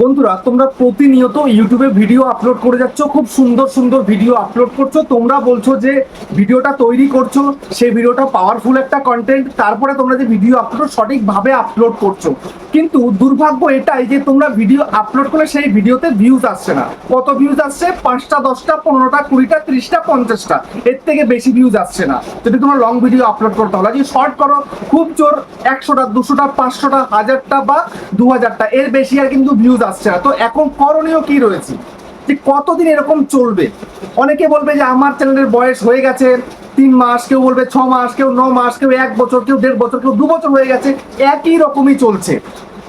বন্ধুরা, তোমরা প্রতিনিয়ত ইউটিউবে ভিডিও আপলোড করে যাচ্ছ, খুব সুন্দর সুন্দর ভিডিও আপলোড করছ। তোমরা বলছো যে ভিডিওটা তৈরি করছ, সেই ভিডিওটা পাওয়ারফুল একটা কন্টেন্ট তারপরে তোমরা যে ভিডিও আপলোড সঠিকভাবে আপলোড করছ। কিন্তু দুর্ভাগ্য এটাই যে তোমরা ভিডিও আপলোড করলে সেই ভিডিওতে ভিউজ আসছে না। কত ভিউজ আসছে? পাঁচটা, দশটা, পনেরোটা, কুড়িটা, ত্রিশটা, পঞ্চাশটা। এর থেকে বেশি ভিউজ আসছে না। যদি তোমরা লং ভিডিও আপলোড করতে হলে যদি শর্ট করো, খুব জোর, একশোটা, দুশোটা, পাঁচশোটা, হাজারটা বা দু হাজারটা এর বেশি আর কিন্তু ভিউজ আসছে না। তো এখন করণীয় কি রয়েছে? যে কতদিন এরকম চলবে? অনেকে বলবে যে আমার চ্যানেলের বয়স হয়ে গেছে, তিন মাস, কেউ বলবে ছ মাস, কেউ ন মাস, কেউ এক বছর, কেউ দেড় বছর, কেউ দু বছর হয়ে গেছে, একই রকমই চলছে।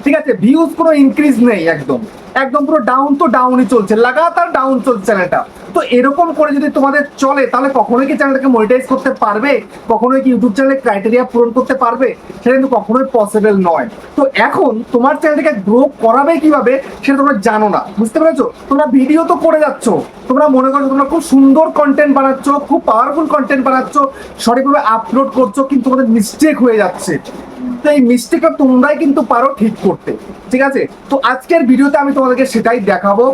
ঠিক আছে? ভিউজ কোনো ইনক্রিজ নেই একদম। একদম পুরো ডাউন তো ডাউনই চলছে, লাগাতার ডাউন চলছে চ্যানেলটা তো এরকম করে যদি তোমাদের চলে, তাহলে কখনোই কি চ্যানেলটাকে মনিটাইজ করতে পারবে? কখনোই কি ইউটিউব চ্যানেলের ক্রাইটেরিয়া পূরণ করতে পারবে? সেটা কিন্তু কখনোই পসিবল নয়। তো এখন তোমার চ্যানেলটাকে গ্রো করাবে কীভাবে, সেটা তোমরা জানো না। বুঝতে পেরেছ? তোমরা ভিডিও তো করে যাচ্ছ। তোমরা মনে করছ তোমরা খুব সুন্দর কন্টেন্ট বানাচ্ছ, খুব পাওয়ারফুল কন্টেন্ট বানাচ্ছ, সঠিকভাবে আপলোড করছ, কিন্তু তোমাদের মিস্টেক হয়ে যাচ্ছে। তো এই মিস্টেকটা তোমরাই কিন্তু পারো ঠিক করতে। ঠিক আছে? তো আজকের ভিডিওতে আমি তোমাদেরকে সেটাই দেখাবো।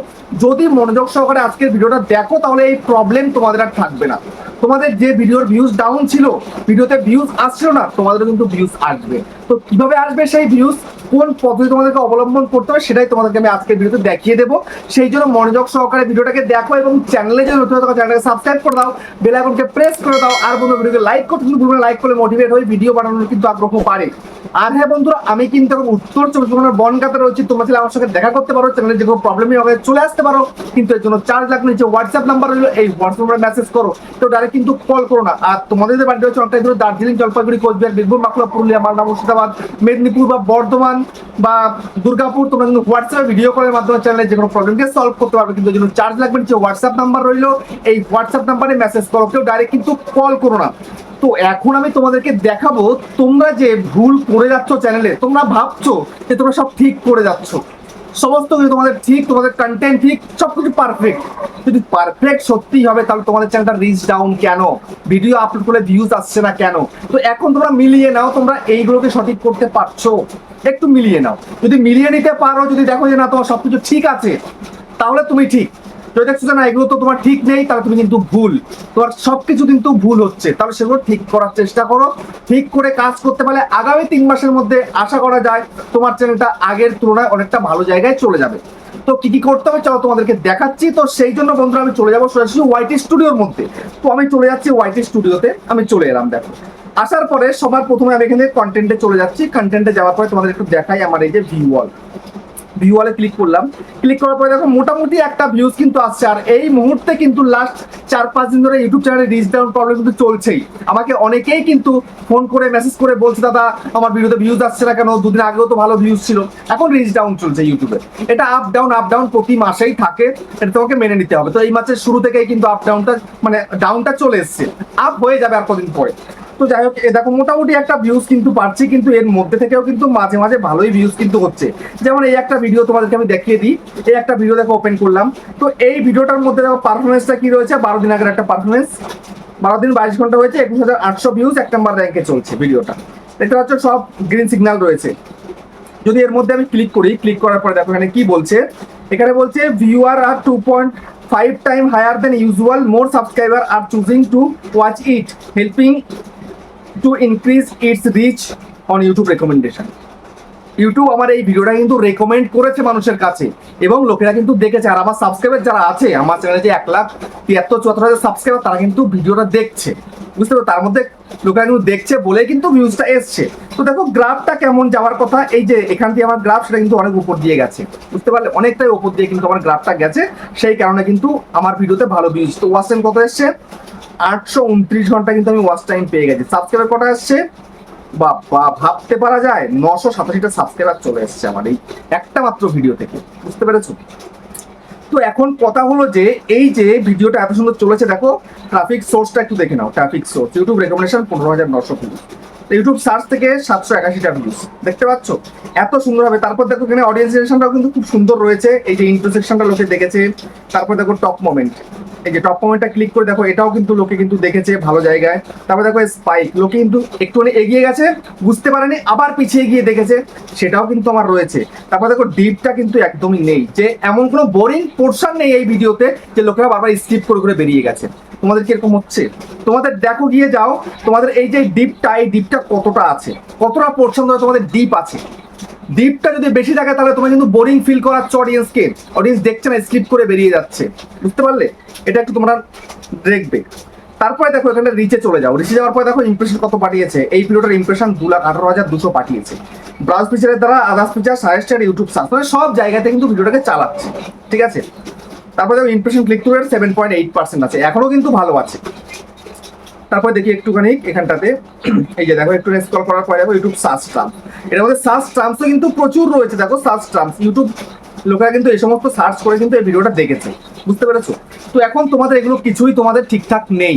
যদি মনোযোগ সহকারে আজকের ভিডিওটা দেখো, তাহলে এই প্রবলেম তোমাদের আর থাকবে না। তোমাদের যে ভিডিওর ভিউজ ডাউন ছিল ভিডিওতে ভিউজ আসছিল না তোমাদের কিন্তু ভিউজ আসবে। তো কীভাবে আসবে সেই ভিউজ কোন পদ্ধতি তোমাদেরকে অবলম্বন করতে হবে সেটাই তোমাদেরকে আমি আজকের ভিডিওতে দেখিয়ে দেবো। সেই জন্য মনোযোগ সহকারে ভিডিওটাকে দেখো এবং চ্যানেলে যদি নতুন থাকো চ্যানেলটাকে সাবস্ক্রাইব করে দাও বেল আইকনকে প্রেস করে দাও, আর বন্ধু ভিডিওকে লাইক করতে ভুলবে লাইক করলে মোটিভেট হয়ে ভিডিও বানানোর কিন্তু আগ্রহ পারে আর হ্যাঁ বন্ধুরা, আমি কিন্তু এখন উত্তর চব্বিশ পরগনার বনগাতে রয়েছি, তোমরা চাইলে আমার সঙ্গে দেখা করতে পারো চ্যানেলে যে কোনো প্রবলেমই হবে, চলে আসতে পারো, কিন্তু এর জন্য চার্জ লাগবে নিচে হোয়াটসঅ্যাপ নাম্বার হলো এই হোয়াটসঅ্যাপ নাম্বারে মেসেজ করো, তো ডাইরেক্ট কিন্তু কল করো না। আর তোমাদের যে বাড়িতে হচ্ছে অনেকটাই দূরে, দার্জিলিং, জলপাইগুড়ি, কোচবিহার, বীরভূম, বাঁকুড়া, পুরুলিয়া, মালদা, মুর্শিদাবাদ, মেদিনীপুর বা বর্ধমান বা দুর্গাপুর তোমরা কিন্তু হোয়াটসঅ্যাপে ভিডিও কলের মাধ্যমে চ্যানেলে যে কোনো প্রবলেমকে সলভ করতে পারবে, কিন্তু যেন চার্জ লাগবে যে হোয়াটসঅ্যাপ নাম্বার রইল। এই হোয়াটসঅ্যাপ নাম্বারে মেসেজ করো, কেউ ডাইরেক্ট কিন্তু কল করো না। তো এখন আমি তোমাদেরকে দেখাবো তোমরা যে ভুল করে যাচ্ছ চ্যানেলে তোমরা ভাবছ যে তোমরা সব ঠিক করে যাচ্ছ। সমস্ত কিছু তোমাদের ঠিক, তোমাদের কন্টেন্ট ঠিক, সবকিছু পারফেক্ট যদি পারফেক্ট সত্যি হবে, তাহলে তোমাদের চ্যানেলটা রিচ ডাউন কেন? ভিডিও আপলোড করে ভিউজ আসছে না কেন? তো এখন তোমরা মিলিয়ে নাও, তোমরা এইগুলোকে সঠিক করতে পারছ। একটু মিলিয়ে নাও। যদি মিলিয়ে নিতে পারো, যদি দেখো যে না, তোমার সবকিছু ঠিক আছে, তাহলে তুমি ঠিক। যদি দেখছ না এগুলো তো তোমার ঠিক নেই, তাহলে তুমি কিন্তু ভুল। তোমার সবকিছু কিন্তু ভুল হচ্ছে। তাহলে সেগুলো ঠিক করার চেষ্টা করো। ঠিক করে কাজ করতে পারলে আগামী তিন মাসের মধ্যে আশা করা যায় তোমার চ্যানেলটা আগের তুলনায় অনেকটা ভালো জায়গায় চলে যাবে। তো কি কি করতে হবে চলো তোমাদেরকে দেখাচ্ছি। তো সেই জন্য বন্ধুরা আমি চলে যাব সরাসরি ওয়াইটি স্টুডিওর মধ্যে। তো আমি চলে যাচ্ছি ওয়াইটি স্টুডিওতে, আমি চলে এলাম দেখো। আসার পরে সবার প্রথমে আমি এখানে কন্টেন্টে চলে যাচ্ছি। কন্টেন্টে যাওয়ার পরে তোমাদের একটু দেখাই আমার এই যে ভিউয়াল ভিউয়ালে ক্লিক করলাম। ক্লিক করার পরে দেখো মোটামুটি একটা ভিউজ কিন্তু আসছে। আর এই মুহূর্তে কিন্তু লাস্ট চার পাঁচ দিন ধরে ইউটিউব চ্যানেলে রিচ ডাউন প্রবলেম কিন্তু চলছেই। আমাকে অনেকেই কিন্তু ফোন করে মেসেজ করে বলছে, দাদা, আমার ভিডিওতে ভিউজ আসছে না কেন? দুদিন আগেও তো ভালো ভিউজ ছিল। এখন রিচ ডাউন চলছে ইউটিউবে এটা আপ ডাউন আপ ডাউন প্রতি মাসেই থাকে। এটা তোমাকে মেনে নিতে হবে। তো এই মাসের শুরু থেকেই কিন্তু আপ ডাউনটা মানে ডাউনটা চলে এসছে। আপ হয়ে যাবে আর কদিন পরে। তো যাই হোক, এ দেখো, মোটামুটি একটা ভিউজ কিন্তু পাচ্ছি, কিন্তু এর মধ্যে থেকেও কিন্তু মাঝে মাঝে ভালোই ভিউজ কিন্তু হচ্ছে। যেমন এই একটা ভিডিও তোমাদেরকে আমি দেখিয়ে দিই, এই একটা ভিডিও দেখো ওপেন করলাম। তো এই ভিডিওটার মধ্যে দেখো পারফরমেন্সটা কি রয়েছে? বারো দিন আগের একটা পারফরমেন্স বারো দিন বাইশ ঘণ্টা হয়েছে, একুশ হাজার আটশো ভিউজ এক নাম্বার র্যাঙ্কে চলছে ভিডিওটা দেখতে পাচ্ছ, সব গ্রিন সিগন্যাল রয়েছে। যদি এর মধ্যে আমি ক্লিক করি ক্লিক করার পরে দেখো, এখানে কি বলছে? এখানে বলছে viewer are two point five time higher than usual more subscriber are choosing to watch it helping to increase its reach on YouTube recommendation YouTube আমার এই ভিডিওটা কিন্তু রেকমেন্ড করেছে মানুষের কাছে এবং লোকেরা কিন্তু দেখেছে। আর আমার সাবস্ক্রাইবার যারা আছে, আমার চ্যানেলে যে এক লাখ তিয়াত্তর চুয়াত্তর হাজার সাবস্ক্রাইবার তারা কিন্তু ভিডিওটা দেখছে। বুঝতে পারো তার মধ্যে লোকেরা কিন্তু দেখছে বলে কিন্তু ভিউজটা এসছে। তো দেখো গ্রাফটা কেমন যাওয়ার কথা, এই যে এখান থেকে আমার গ্রাফ সেটা কিন্তু অনেক উপর দিয়ে গেছে। বুঝতে পারলে? অনেকটাই উপর দিয়ে কিন্তু আমার গ্রাফটা গেছে। সেই কারণে কিন্তু আমার ভিডিওতে ভালো ভিউজ তো টাইম কত এসছে? আটশো উনত্রিশ ঘণ্টা কিন্তু আমি ওয়াচ টাইম পেয়ে গেছি। সাবস্ক্রাইবার কটা আসছে? বাবা, ভাবতে পারা যায়, নশো সাতাশিটা সাবস্ক্রাইবার চলে এসেছে আমার এই একটা মাত্র ভিডিও থেকে। বুঝতে পেরেছ? তো এখন কথা হলো যে, এই যে ভিডিওটা এত সুন্দর চলেছে, দেখো ট্রাফিক সোর্সটা একটু দেখে নাও ট্রাফিক সোর্স ইউটিউব রেকমেন্ডেশন পনেরো হাজার নশো ভিউজ ইউটিউব সার্চ থেকে সাতশো একাশিটা ভিউজ দেখতে পাচ্ছ? এত সুন্দর হবে। তারপর দেখো এখানে অডিয়েন্স রিলেশনটাও কিন্তু খুব সুন্দর রয়েছে। এই যে ইন্টারসেকশনটা লোকে দেখেছে। তারপর দেখো টপ মোমেন্ট এই যে টপ মোমেন্টটা ক্লিক করে দেখো, এটাও কিন্তু লোকে কিন্তু দেখেছে ভালো জায়গায়। তারপর দেখো স্পাইক লোকে কিন্তু একটুখানি এগিয়ে গেছে, বুঝতে পারেনি, আবার পিছিয়ে গিয়ে দেখেছে, সেটাও কিন্তু আমার রয়েছে। তারপর দেখো ডিপটা কিন্তু একদমই নেই, যে এমন কোনো বোরিং পোর্শন নেই এই ভিডিওতে যে লোকেরা বারবার স্কিপ করে করে বেরিয়ে গেছে। তোমাদের কীরকম হচ্ছে? তোমাদের দেখো, গিয়ে যাও, তোমাদের এই যে ডিপটা এই ডিপটা কতটা আছে? কতটা পোর্শন তোমাদের ডিপ আছে? ডিপটা যদি বেশি থাকে, তাহলে তোমার কিন্তু বোরিং ফিল করাচ্ছ অডিয়েন্সকে অডিয়েন্স দেখছে না স্কিপ করে বেরিয়ে যাচ্ছে। বুঝতে পারলে? এটা একটু তোমরা দেখবে। তারপরে দেখো এখানে রিচে চলে যাও। রিচে যাওয়ার পরে দেখো ইমপ্রেশন কত পাঠিয়েছে। এই ভিডিওটার ইমপ্রেশন দু লাখ আঠারো হাজার দুশো পাঠিয়েছে। ব্রাউজ ফিচারের দ্বারা others feature suggested YouTube search মানে সব জায়গাতে কিন্তু ভিডিওটাকে চালাচ্ছে। ঠিক আছে? তারপরে দেখো impression click to seven point eight percent আছে। এখনও কিন্তু ভালো আছে। তারপরে দেখি একটুখানি এখানটাতে। এই যে দেখো, একটু স্ক্রল করার পরে দেখো ইউটিউব সার্চ ট্রাম্প এর মধ্যে সার্চ ট্রাম্পসও কিন্তু প্রচুর রয়েছে, দেখো সার্চ ট্রাম্পস ইউটিউব লোকেরা কিন্তু এই সমস্ত সার্চ করে কিন্তু এই ভিডিওটা দেখেছে। বুঝতে পেরেছ? তো এখন তোমাদের এগুলো কিছুই তোমাদের ঠিকঠাক নেই।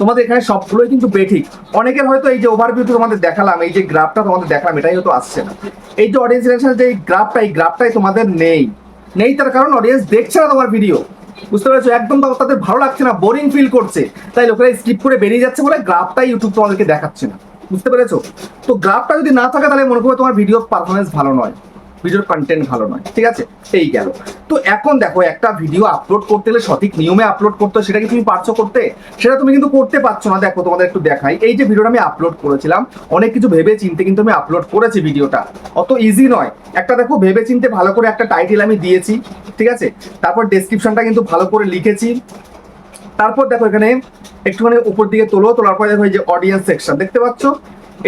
তোমাদের এখানে সবগুলোই কিন্তু বেঠিক। অনেকের হয়তো এই যে ওভারভিউ তোমাদের দেখালাম, এই যে গ্রাফটা তোমাদের দেখালাম, এটাই হয়তো আসছে না। এই যে অডিয়েন্স রিলেশনের যে গ্রাফটা এই গ্রাফটাই তোমাদের নেই। নেই তার কারণ অডিয়েন্স দেখছে না তোমার ভিডিও বুঝতে পারছ? একদম তাদের ভালো লাগছে না বোরিং ফিল করছে। তাই লোকেরা স্কিপ করে বেরিয়ে যাচ্ছে বলে গ্রাফটাই ইউটিউব তোমাদেরকে দেখাচ্ছে না। বুঝতে পেরেছ? তো গ্রাফটা যদি না থাকে তাহলে মনে করবে তোমার ভিডিও পারফরমেন্স ভালো নয়। ভিডিওর কন্টেন্ট ভালো নয়, ঠিক আছে? এই গেল। তো এখন দেখো, একটা ভিডিও আপলোড করতে গেলে সঠিক নিয়মে আপলোড করতে সেটা কি তুমি পারছ করতে? সেটা তুমি কিন্তু করতে পারছ না, দেখো তোমাদের একটু দেখাই। এই যে ভিডিওটা আমি আপলোড করেছিলাম, অনেক কিছু ভেবে চিনতে কিন্তু আমি আপলোড করেছি ভিডিওটা অত ইজি নয়। একটা দেখো ভেবে চিনতে ভালো করে একটা টাইটেল আমি দিয়েছি, ঠিক আছে? তারপর ডেসক্রিপশনটা কিন্তু ভালো করে লিখেছি। তারপর দেখো এখানে একটুখানি উপর দিকে তোলো, তোলার পরে দেখো এই যে অডিয়েন্স সেকশন দেখতে পাচ্ছ?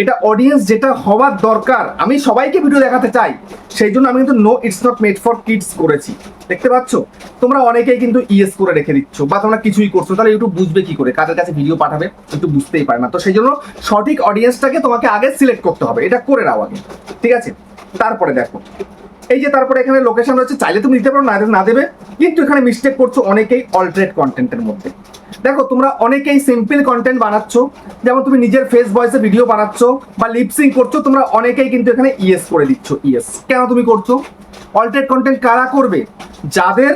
এটা অডিয়েন্স যেটা হওয়ার দরকার। আমি সবাইকে ভিডিও দেখাতে চাই। সেই জন্য আমি কিন্তু no it's not made for kids করেছি। দেখতে পাচ্ছ? তোমরা অনেকেই কিন্তু ইয়েস করে রেখে দিচ্ছ বা তোমরা কিছুই করছ, তাহলে ইউটিউব বুঝবে কি করে? কাদের কাছে ভিডিও পাঠাবে, একটু বুঝতেই পারে না। তো সেই জন্য সঠিক অডিয়েন্সটাকে তোমাকে আগে সিলেক্ট করতে হবে। এটা করে নাও আগে। ঠিক আছে? তারপরে দেখো। এই যে তারপরে এখানে লোকেশন রয়েছে, চাইলে তুমি দিতে পারো, না না দেবে। কিন্তু এখানে মিস্টেক করছ অনেকেই অল্টারেট কন্টেন্টের মধ্যে। দেখো, তোমরা অনেকেই সিম্পল কন্টেন্ট বানাচ্ছ। যেমন তুমি নিজের ফেস ভয়েসে ভিডিও বানাচ্ছ বা লিপসিং করছ, তোমরা অনেকেই কিন্তু এখানে ইএস করে দিচ্ছ ইএস কেন তুমি করছ? অল্টারেট কন্টেন্ট কারা করবে? যাদের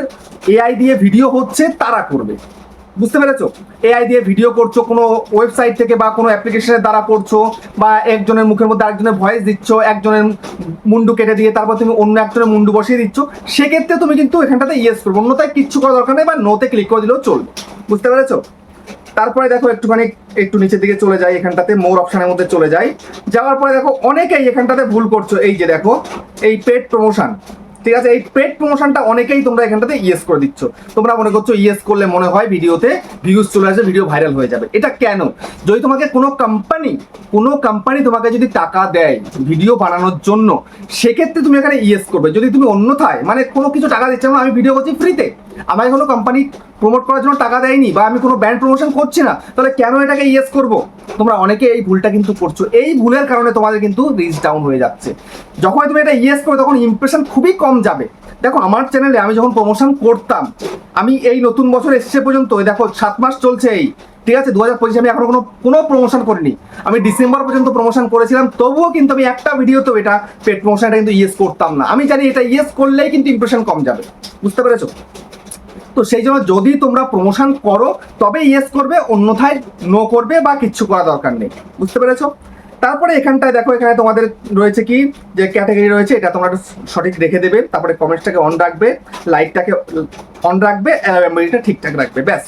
এআই দিয়ে ভিডিও হচ্ছে, তারা করবে। বুঝতে পেরেছ? এআই দিয়ে ভিডিও করছ, কোনো ওয়েবসাইট থেকে বা কোনো অ্যাপ্লিকেশনের দ্বারা করছ, বা একজনের মুখের মধ্যে আরেকজনের ভয়েস দিচ্ছ, একজনের মুন্ডু কেটে দিয়ে তারপর তুমি অন্য একজনের মুন্ডু বসিয়ে দিচ্ছ, সেক্ষেত্রে তুমি কিন্তু এখানটাতে ইয়েস করব। অন্যথায় কিচ্ছু করা দরকার নেই বা নোতে ক্লিক করে দিলেও চলবে। বুঝতে পেরেছ? তারপরে দেখো একটুখানি, একটু নিচের দিকে চলে যাই, এখানটাতে মোর অপশানের মধ্যে চলে যাই। যাওয়ার পরে দেখো, অনেকেই এখানটাতে ভুল করছ। এই যে দেখো, এই পেড প্রমোশন ঠিক আছে? এই পেড প্রমোশনটা অনেকেই তোমরা এখানটাতে ইয়েস করে দিচ্ছ। তোমরা মনে করছ ইয়েস করলে মনে হয় ভিডিওতে ভিউজ চলে আসবে ভিডিও ভাইরাল হয়ে যাবে। এটা কেন? যদি তোমাকে কোনো কোম্পানি কোনো কোম্পানি তোমাকে যদি টাকা দেয় ভিডিও বানানোর জন্য, সেক্ষেত্রে তুমি এখানে ইয়েস করবে। যদি তুমি অন্যথায় মানে কোনো কিছু টাকা দিচ্ছে না আমি ভিডিও করছি ফ্রিতে আমাকে কোনো কোম্পানি প্রমোট করার জন্য টাকা দেয়নি বা আমি কোনো ব্র্যান্ড প্রমোশন করছি না, তাহলে কেন এটাকে ইয়েস করব? তোমরা অনেকে এই ভুলটা কিন্তু করছ। এই ভুলের কারণে তোমাদের কিন্তু রিচ ডাউন হয়ে যাচ্ছে। যখন তুমি এটা ইয়েস করবে, তখন ইমপ্রেশন খুবই কম যাবে। দেখো, আমার চ্যানেলে আমি যখন প্রমোশন করতাম, আমি এই নতুন বছর এসছে পর্যন্ত দেখো, সাত মাস চলছে এই। ঠিক আছে দু হাজার পঁচিশে আমি এখনও কোনো কোনো প্রমোশন করিনি। আমি ডিসেম্বর পর্যন্ত প্রমোশন করেছিলাম, তবুও কিন্তু আমি একটা ভিডিওতেও এটা পেড প্রমোশনটা কিন্তু ইয়েস করতাম না। আমি জানি এটা ইয়েস করলেই কিন্তু ইমপ্রেশন কম যাবে। বুঝতে পেরেছ? তো সেই জন্য যদি তোমরা প্রমোশন করো তবে ইয়েস করবে, অন্যথায় নো করবে বা কিচ্ছু করা দরকার নেই। বুঝতে পেরেছ? তারপরে এখানটায় দেখো, এখানে তোমাদের রয়েছে কি? যে ক্যাটাগরি রয়েছে, এটা তোমরা সঠিক রেখে দেবে। তারপরে কমেন্টসটাকে অন রাখবে লাইটটাকে অন রাখবে মেমোরিটা ঠিকঠাক রাখবে, ব্যাস।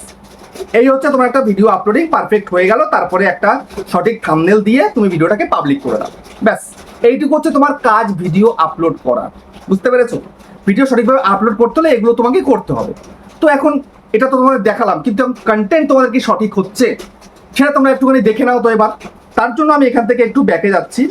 এই হচ্ছে তোমার একটা ভিডিও আপলোডিং পারফেক্ট হয়ে গেল। তারপরে একটা সঠিক থামনেল দিয়ে তুমি ভিডিওটাকে পাবলিক করে দাও। ব্যাস। এইটুকু হচ্ছে তোমার কাজ ভিডিও আপলোড করা। বুঝতে পেরেছ? ভিডিও সঠিকভাবে আপলোড করতে হলে এগুলো তোমাকে করতে হবে। তো এখন এটা তো তোমাদের দেখালাম, কিন্তু কন্টেন্ট তোমাদের কি সঠিক হচ্ছে? সেটা তোমরা একটুখানি দেখে নাও তো এবার। তার জন্য আমি এখান থেকে একটু ব্যাকে যাচ্ছি।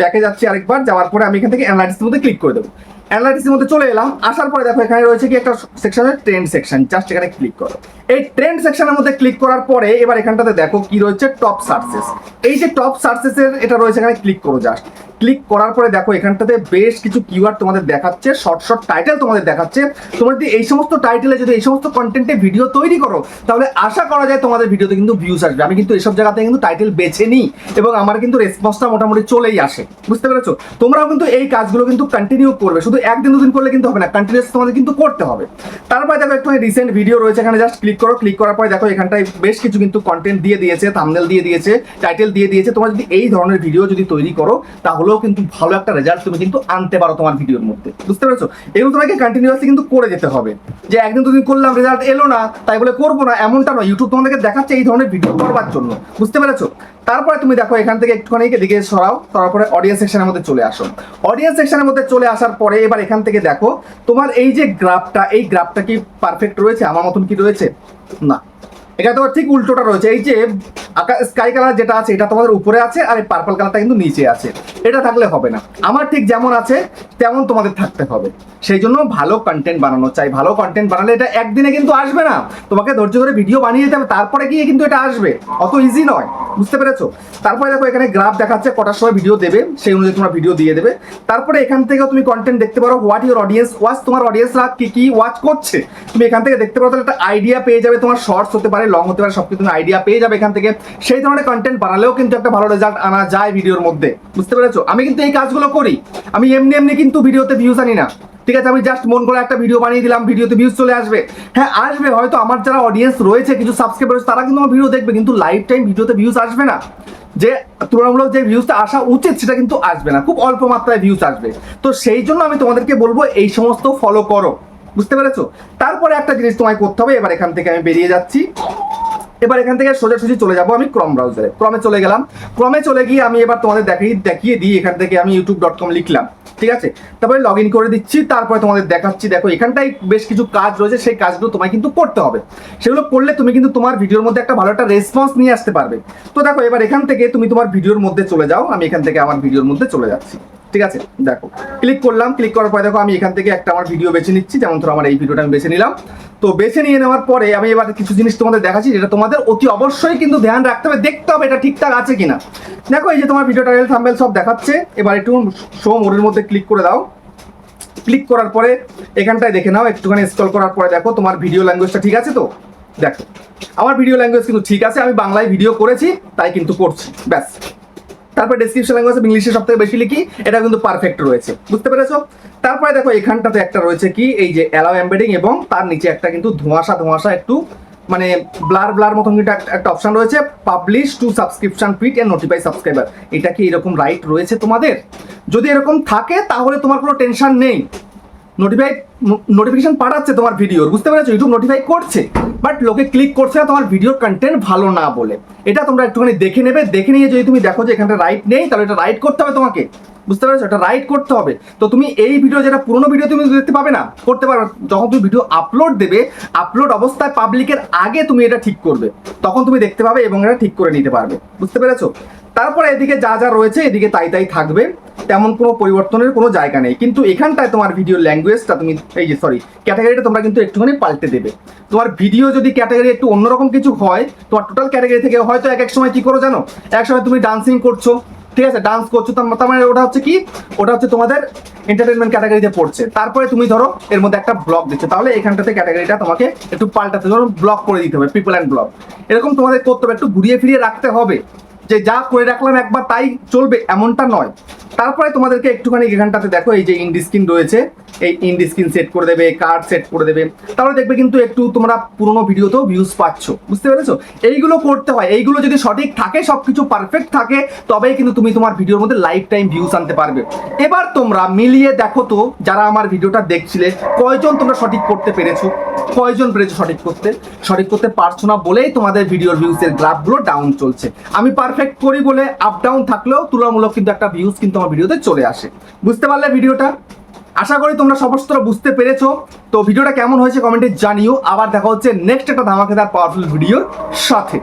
ব্যাকে যাচ্ছি আরেকবার, যাওয়ার পরে আমি এখান থেকে অ্যানালাইটিসের মধ্যে ক্লিক করে দেবো। অ্যানালাইটিসের মধ্যে চলে এলাম, আসার পরে দেখো এখানে রয়েছে কি একটা সেকশন ট্রেন্ড সেকশন জাস্ট এখানে ক্লিক করো। এই ট্রেন্ড সেকশনের মধ্যে ক্লিক করার পরে এবার এখানটাতে দেখো কি রয়েছে টপ সার্চেস এই যে টপ সার্চেসের এটা রয়েছে এখানে ক্লিক করো জাস্ট ক্লিক করার পরে দেখো, এখানটাতে বেশ কিছু কিওয়ার্ড তোমাদের দেখাচ্ছে শর্ট শর্ট টাইটেল তোমাদের দেখাচ্ছে। তোমরা যদি এই সমস্ত টাইটেলে যদি এই সমস্ত কন্টেন্টে ভিডিও তৈরি করো, তাহলে আশা করা যায় তোমাদের ভিডিওতে কিন্তু ভিউজ আসবে। আমি কিন্তু এসব জায়গাতে কিন্তু টাইটেল বেছে নিই এবং আমার কিন্তু রেসপন্সটা মোটামুটি চলেই আসে। বুঝতে পেরেছ? তোমরাও কিন্তু এই কাজগুলো কিন্তু কন্টিনিউ করবে। শুধু একদিন, দুদিন করলে কিন্তু হবে না কন্টিনিউস তোমাদের কিন্তু করতে হবে। তারপরে দেখো একটু রিসেন্ট ভিডিও রয়েছে, এখানে জাস্ট ক্লিক করো। ক্লিক করার পরে দেখো, এখানটায় বেশ কিছু কিন্তু কন্টেন্ট দিয়ে দিয়েছে থামনেল দিয়ে দিয়েছে টাইটেল দিয়ে দিয়েছে। তোমরা যদি এই ধরনের ভিডিও যদি তৈরি করো তাহলেও কিন্তু ভালো একটা রেজাল্ট তুমি কিন্তু আনতে পারো তোমার ভিডিওর মধ্যে। বুঝতে পেরেছ? এগুলো তোমাকে কন্টিনিউয়াসলি কিন্তু করে যেতে হবে। যে একদিন দুদিন করলাম রেজাল্ট এলো না, তাই বলে করব না, এমনটা নয়। ইউটিউব তোমাদেরকে দেখাচ্ছে এই ধরনের ভিডিও করবার জন্য। বুঝতে পেরেছ? তারপরে তুমি দেখো এখান থেকে একটুখানি এদিকে সরাও, তারপরে অডিয়েন্স সেকশনের মধ্যে চলে আসো। অডিয়েন্স সেকশনের মধ্যে চলে আসার পরে এবার এখান থেকে দেখো, তোমার এই যে গ্রাফটা এই গ্রাফটা কি পারফেক্ট রয়েছে? আমার মতন কি রয়েছে? না। এখানে তোমার ঠিক উল্টোটা রয়েছে। এই যে স্কাই কালার যেটা আছে, এটা তোমাদের উপরে আছে আর এই পার্পল কালারটা কিন্তু নিচে আছে। এটা থাকলে হবে না। আমার ঠিক যেমন আছে, তেমন তোমাদের থাকতে হবে। সেই জন্য ভালো কন্টেন্ট বানানো চাই। ভালো কন্টেন্ট বানালে এটা একদিনে কিন্তু আসবে না। তোমাকে ধৈর্য ধরে ভিডিও বানিয়ে যেতে হবে। তারপরে গিয়ে কিন্তু এটা আসবে। অত ইজি নয়। বুঝতে পেরেছ? তারপরে দেখো, এখানে গ্রাফ দেখাচ্ছে কটার সময় ভিডিও দেবে, সেই অনুযায়ী তোমরা ভিডিও দিয়ে দেবে। তারপরে এখান থেকে তুমি কন্টেন্ট দেখতে পারো হোয়াট ইউর অডিয়েন্স ওয়াচ তোমার অডিয়েন্সরা কি কি ওয়াচ করছে? তুমি এখান থেকে দেখতে পারো, তাহলে একটা আইডিয়া পেয়ে যাবে, তোমার শর্টস হতে পারে লং হতে পারে সব কিছু তুমি আইডিয়া পেয়ে যাবে এখান থেকে। সেই ধরনের কন্টেন্ট বানালেও কিন্তু একটা ভালো রেজাল্ট আনা যায় ভিডিওর মধ্যে। বুঝতে পেরেছ? আমি কিন্তু এই কাজগুলো করি। আমি এমনি এমনি কিন্তু ভিডিওতে ভিউজ আনি না। ঠিক আছে, আমি জাস্ট মন করে একটা ভিডিও বানিয়ে দিলাম ভিডিওতে ভিউজ চলে আসবে। হ্যাঁ আসবে, হয়তো আমার যারা অডিয়েন্স রয়েছে, কিছু সাবস্ক্রাইবার তারা কিন্তু আমার ভিডিও দেখবে, কিন্তু লাইফ টাইম ভিডিওতে ভিউজ আসবে না। যে তুলনামূলক যে ভিউজটা আসা উচিত, সেটা কিন্তু আসবে না। খুব অল্প মাত্রায় ভিউজ আসবে। তো সেই জন্য আমি তোমাদেরকে বলব, এই সমস্ত ফলো করো। বুঝতে পেরেছ? তারপরে একটা জিনিস তোমায় করতে হবে, এবার এখান থেকে আমি বেরিয়ে যাচ্ছি। এবার এখান থেকে সোজাসুজি চলে যাব আমি ক্রম ব্রাউজারে ক্রমে চলে গেলাম। ক্রমে চলে গিয়ে আমি এবার তোমাদের দেখিয়ে দেখিয়ে দিই, এখান থেকে আমি ইউটিউব ডট কম লিখলাম। ঠিক আছে? তারপরে লগ ইন করে দিচ্ছি, তারপরে তোমাদের দেখাচ্ছি। দেখো এখানটাই বেশ কিছু কাজ রয়েছে, সেই কাজগুলো তোমায় কিন্তু করতে হবে। সেগুলো করলে তুমি কিন্তু তোমার ভিডিওর মধ্যে একটা ভালো একটা রেসপন্স নিয়ে আসতে পারবে। তো দেখো, এবার এখান থেকে তুমি তোমার ভিডিওর মধ্যে চলে যাও। আমি এখান থেকে আমার ভিডিওর মধ্যে চলে যাচ্ছি। ঠিক আছে? দেখো ক্লিক করলাম ক্লিক করার পরে দেখো আমি এখান থেকে একটা আমার ভিডিও বেছে নিচ্ছি। যেমন ধরো আমার এই ভিডিওটা আমি বেছে নিলাম। তো বেছে নিয়ে নেওয়ার পরে আমি এবার কিছু জিনিস তোমাদের দেখাচ্ছি, যেটা তোমাদের অতি অবশ্যই কিন্তু ধ্যান রাখতে হবে, দেখতে হবে এটা ঠিকঠাক আছে কিনা। দেখো, এই যে তোমার ভিডিও টাইটেল থাম্বেল সব দেখাচ্ছে। এবার একটু শো মোডের মধ্যে ক্লিক করে দাও। ক্লিক করার পরে এখানটায় দেখে নাও, একটুখানি স্ক্রল করার পরে দেখো তোমার ভিডিও ল্যাঙ্গুয়েজটা ঠিক আছে তো? দেখো, আমার ভিডিও ল্যাঙ্গুয়েজ কিন্তু ঠিক আছে, আমি বাংলায় ভিডিও করেছি, তাই কিন্তু করছি, ব্যাস। তারপর ডেসক্রিপশন ল্যাঙ্গুয়েজ ইংলিশে সব থেকে বেশি লিখি এটা কিন্তু পারফেক্ট রয়েছে। বুঝতে পেরেছ? তারপরে দেখো, এখানটাতে একটা রয়েছে কি, এই যে অ্যালাউ এমবেডিং এবং তার নিচে একটা কিন্তু ধোঁয়াশা ধোঁয়াশা একটু মানে ব্লার ব্লার মতন কিন্তু একটা- অপশন রয়েছে publish to subscription feed and notify subscriber এটা কি এরকম রাইট রয়েছে তোমাদের? যদি এরকম থাকে, তাহলে তোমার কোনো টেনশন নেই। নোটিফাই নোটিফিকেশন পাঠাচ্ছে তোমার ভিডিওর বুঝতে পেরেছ? ইউটিউব নোটিফাই করছে বাট লোকে ক্লিক করছে না তোমার ভিডিওর কন্টেন্ট ভালো না বলে। এটা তোমরা একটুখানি দেখে নেবে, দেখে নিয়ে যদি তুমি দেখো যে এখানটা রাইট নেই, তাহলে এটা রাইট করতে হবে তোমাকে। বুঝতে পেরেছ? এটা রাইট করতে হবে। তো তুমি এই ভিডিও যেটা পুরোনো ভিডিও তুমি দেখতে পাবে না, করতে পারো। যখন তুমি ভিডিও আপলোড দেবে আপলোড অবস্থায় পাবলিকের আগে তুমি এটা ঠিক করবে। তখন তুমি দেখতে পাবে এবং এটা ঠিক করে নিতে পারবে। বুঝতে পেরেছ? তারপরে এদিকে যা যা রয়েছে, এদিকে তাই তাই থাকবে। তেমন কোনো পরিবর্তনের কোনো জায়গা নেই। কিন্তু এখানটায় তোমার ভিডিও ল্যাঙ্গুয়েজটা তুমি, এই যে সরি ক্যাটাগরিটা তোমরা কিন্তু একটুখানি পাল্টে দেবে। তোমার ভিডিও যদি ক্যাটাগরি একটু অন্যরকম কিছু হয়, তোমার টোটাল ক্যাটাগরি থেকে হয়তো এক এক সময় কী করো জানো? এক সময় তুমি ডান্সিং করছ, ঠিক আছে? ডান্স করছ, তার মানে ওটা হচ্ছে কি? ওটা হচ্ছে তোমাদের এন্টারটেনমেন্ট ক্যাটাগরিতে পড়ছে। তারপরে তুমি ধরো, এর মধ্যে একটা ব্লগ দিচ্ছ। তাহলে এখানটাতে ক্যাটাগরিটা তোমাকে একটু পাল্টাতে, ধরো ব্লগ করে দিতে হবে পিপল অ্যান্ড ব্লগ এরকম তোমাদের করতে হবে, একটু ঘুরিয়ে ফিরিয়ে রাখতে হবে। যে যা করে রাখলাম একবার তাই চলবে, এমনটা নয়। তারপরে তোমাদেরকে একটুখানি এখানটাতে দেখো, এই যে ইন্ডি স্ক্রিন রয়েছে, এই ইন্ডি স্ক্রিন সেট করে দেবে, কার্ড সেট করে দেবে। তাহলে দেখবে কিন্তু একটু তোমরা পুরোনো ভিডিওতেও ভিউজ পাচ্ছ, বুঝতে পেরেছ? এইগুলো করতে হয়, এইগুলো যদি সঠিক থাকে সব কিছু পারফেক্ট থাকে, তবেই কিন্তু তুমি তোমার ভিডিওর মধ্যে লাইফ টাইম ভিউজ আনতে পারবে। এবার তোমরা মিলিয়ে দেখো তো, যারা আমার ভিডিওটা দেখছিলে, কয়জন তোমরা সঠিক করতে পেরেছ? কয়জন পেরেছ সঠিক করতে? সঠিক করতে পারছ না বলেই তোমাদের ভিডিওর ভিউজের গ্রাফগুলো ডাউন চলছে। আমি পারফেক্ট করি বলে আপ ডাউন থাকলেও তুলনামূলক কিন্তু একটা ভিউজ কিন্তু আমার ভিডিওতে চলে আসে। বুঝতে পারলে ভিডিওটা? আশা করি তোমরা সমস্ত বুঝতে পেরেছ। তো ভিডিওটা কেমন হয়েছে কমেন্টে জানিও। আবার দেখা হচ্ছে নেক্সট একটা ধামাকেদার পাওয়ারফুল ভিডিওর সাথে।